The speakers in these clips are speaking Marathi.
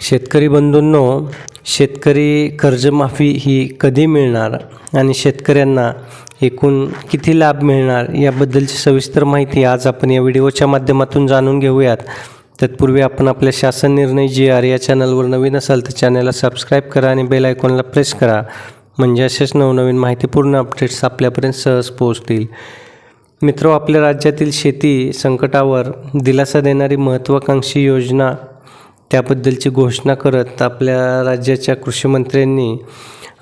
शेतकरी बंधूंनो शेतकरी कर्जमाफी ही कधी मिळणार आणि शेतकऱ्यांना एकूण किती लाभ मिळणार याबद्दलची सविस्तर माहिती आज आपण या व्हिडिओच्या माध्यमातून जाणून घेऊयात. तत्पूर्वी आपण आपल्या शासन निर्णय जी आर या चॅनलवर नवीन असाल तर चॅनलला सबस्क्राईब करा आणि बेल आयकॉनला प्रेस करा. म्हणजे असेच नवनवीन माहितीपूर्ण अपडेट्स आपल्यापर्यंत सहज पोहोचतील. मित्रो आपल्या राज्यातील शेती संकटावर दिलासा देणारी महत्त्वाकांक्षी योजना त्याबद्दलची घोषणा करत आपल्या राज्याच्या कृषीमंत्र्यांनी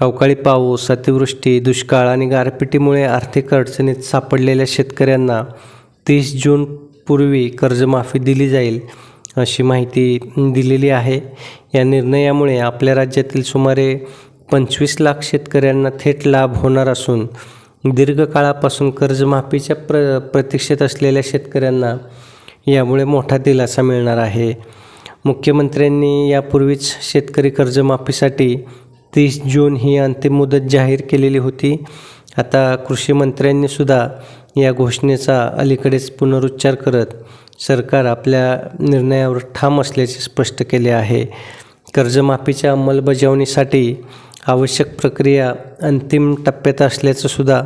अवकाळी पाऊस अतिवृष्टी दुष्काळ आणि गारपिटीमुळे आर्थिक अडचणीत सापडलेल्या शेतकऱ्यांना तीस जून पूर्वी कर्जमाफी दिली जाईल अशी माहिती दिलेली आहे. या निर्णयामुळे आपल्या राज्यातील सुमारे पंचवीस लाख शेतकऱ्यांना थेट लाभ होणार असून दीर्घकाळापासून कर्जमाफीच्या प्र प्रतीक्षेत असलेल्या शेतकऱ्यांना यामुळे मोठा दिलासा मिळणार आहे. मुख्यमंत्र्यांनी यापूर्वीच शेतकरी कर्जमाफीसाठी तीस जून ही अंतिम मुदत जाहीर केलेली होती. आता कृषी सुद्धा या घोषणेचा अलीकडेच पुनरुच्चार करत सरकार आपल्या निर्णयावर ठाम असल्याचे स्पष्ट केले आहे. कर्जमाफीच्या अंमलबजावणीसाठी आवश्यक प्रक्रिया अंतिम टप्प्यात असल्याचंसुद्धा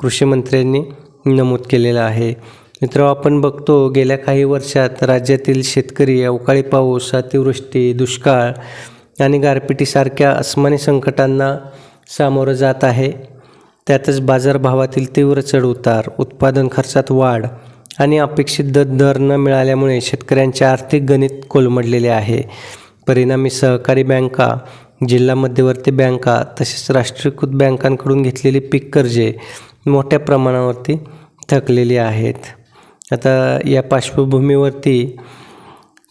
कृषीमंत्र्यांनी कृषी मंत्र्यांनी नमूद केलेलं आहे. मित्र आपण बघतो गेल्या काही वर्षात राज्यातील शेतकरी अवकाळी पाऊस अतिवृष्टी दुष्काळ आणि गारपिटीसारख्या अस्मानी संकटांना सामोरं जात आहे. त्यातच बाजारभावातील तीव्र चढउतार उत्पादन खर्चात वाढ आणि अपेक्षित दर दर न मिळाल्यामुळे शेतकऱ्यांचे आर्थिक गणित कोलमडलेले आहे. परिणामी सहकारी बँका जिल्हा मध्यवर्ती बँका तसेच राष्ट्रीयकृत बँकांकडून घेतलेली पीक कर्जे मोठ्या प्रमाणावरती थकलेली आहेत. आता या पार्श्वभूमीवरती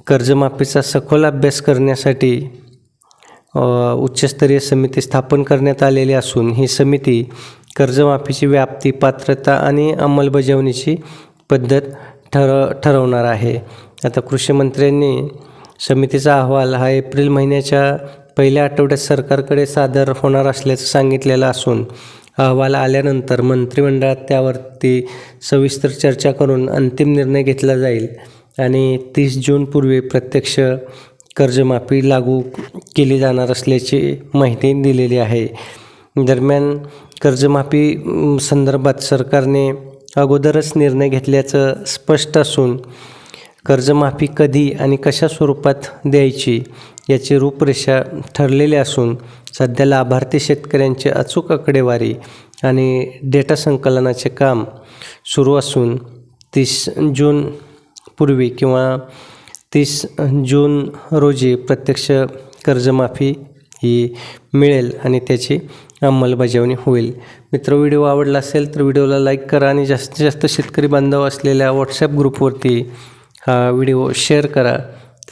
कर्जमाफीचा सखोल अभ्यास करण्यासाठी उच्चस्तरीय समिती स्थापन करण्यात आलेली असून ही समिती कर्जमाफीची व्याप्ती पात्रता आणि अंमलबजावणीची पद्धत ठर ठरवणार आहे. आता कृषी मंत्र्यांनी समितीचा अहवाल हा एप्रिल महिन्याच्या पहिल्या आठवड्यात सरकारकडे सादर होणार असल्याचं सांगितलेलं असून अहवाल आल्यानंतर मंत्रिमंडळात त्यावरती सविस्तर चर्चा करून अंतिम निर्णय घेतला जाईल. आणि तीस जूनपूर्वी प्रत्यक्ष कर्जमाफी लागू केली जाणार असल्याची माहिती दिलेली आहे. दरम्यान कर्जमाफी संदर्भात सरकारने अगोदरच निर्णय घेतल्याचं स्पष्ट असून कर्जमाफी कधी आणि कशा स्वरूपात द्यायची याची रूपरेषा ठरलेली असून सध्या लाभार्थी शेतकऱ्यांची अचूक आकडेवारी आणि डेटा संकलनाचे काम सुरू असून तीस जून पूर्वी किंवा तीस जून रोजी प्रत्यक्ष कर्जमाफी ही मिळेल आणि त्याची अंमलबजावणी होईल. मित्र व्हिडिओ आवडला असेल तर व्हिडिओला लाईक करा आणि जास्तीत जास्त शेतकरी बांधव असलेल्या व्हॉट्सॲप ग्रुपवरती हा व्हिडिओ शेअर करा.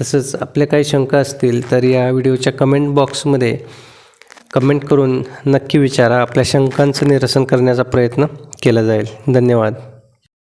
तसंच आपल्या काही शंका असतील तर या व्हिडिओच्या कमेंट बॉक्समध्ये कमेंट करून नक्की विचारा. आपल्या शंकांचं निरसन करण्याचा प्रयत्न केला जाईल. धन्यवाद.